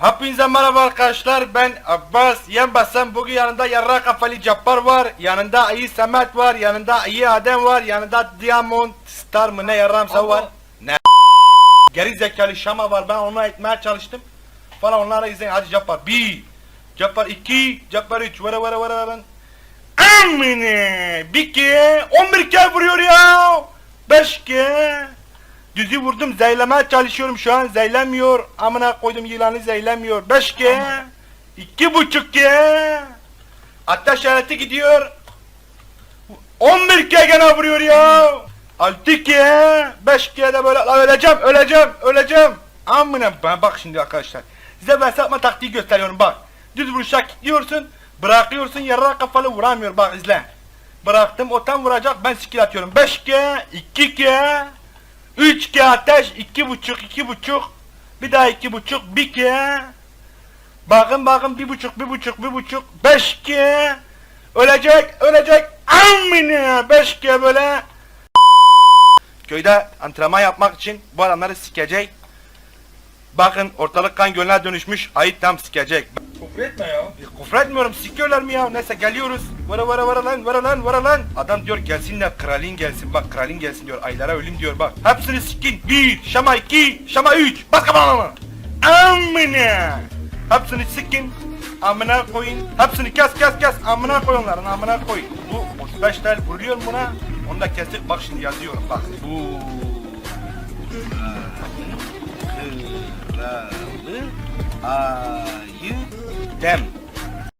Hepinize merhaba arkadaşlar. Ben Abbas. Yem Bassam bugün yanında yarra kafalı Cappar var. Yanında Ayı Samet var. Yanında Ayı Adem var. Yanında Diamond Star mı ne yarramsa var. Ne? Geri zekalı Şama var. Ben onu etmeye çalıştım. Falan onlara izleyin. Hadi Cappar. Bir. Cappar iki. Cappar üç. Vara vara vara vara. Amine bir ke 11 ke vuruyor ya. 5 ke Düzü vurdum zeylemeye çalışıyorum şu an zeylemiyor. Amına koydum yılanı zeylemiyor. 5 G. 2.5 G. Ateş aleti gidiyor. 11 G gene vuruyor ya. 6 G. 5 G'de böyle Lan öleceğim öleceğim öleceğim. Amına ben bak şimdi arkadaşlar. Size ben sapma taktiği gösteriyorum bak. Düz vuruşa kilitliyorsun. Bırakıyorsun yarra kafalı vuramıyor bak izle. Bıraktım o tam vuracak ben skill atıyorum. 5G, 2G, Üç ki ateş, iki buçuk, iki buçuk. Bir daha iki buçuk, bir ki. Bakın bakın bir buçuk, bir buçuk, bir buçuk. Beş ki. Ölecek, ölecek. Amine. Beş ki böyle. Köyde antrenman yapmak için bu adamları sikecek. Bakın ortalık kan gölüne dönüşmüş. Ayı tam sikecek. Küfür etme ya. E, Küfür etmiyorum sikiyorlar mı ya? Neyse geliyoruz. Vara vara vara lan vara lan vara lan. Adam diyor gelsinler kralin gelsin bak kralin gelsin diyor. Aylara ölüm diyor bak. Hepsini sikin. Bir, şama iki, şama üç. Bas kafana. Amına. Hepsini sikin. Amına koyun. Hepsini kes kes kes. Amına koy onların amına koy. Bu 35 tel vuruyor buna. Onu da kesip bak şimdi yazıyorum bak. Bu. Kralı ayı them.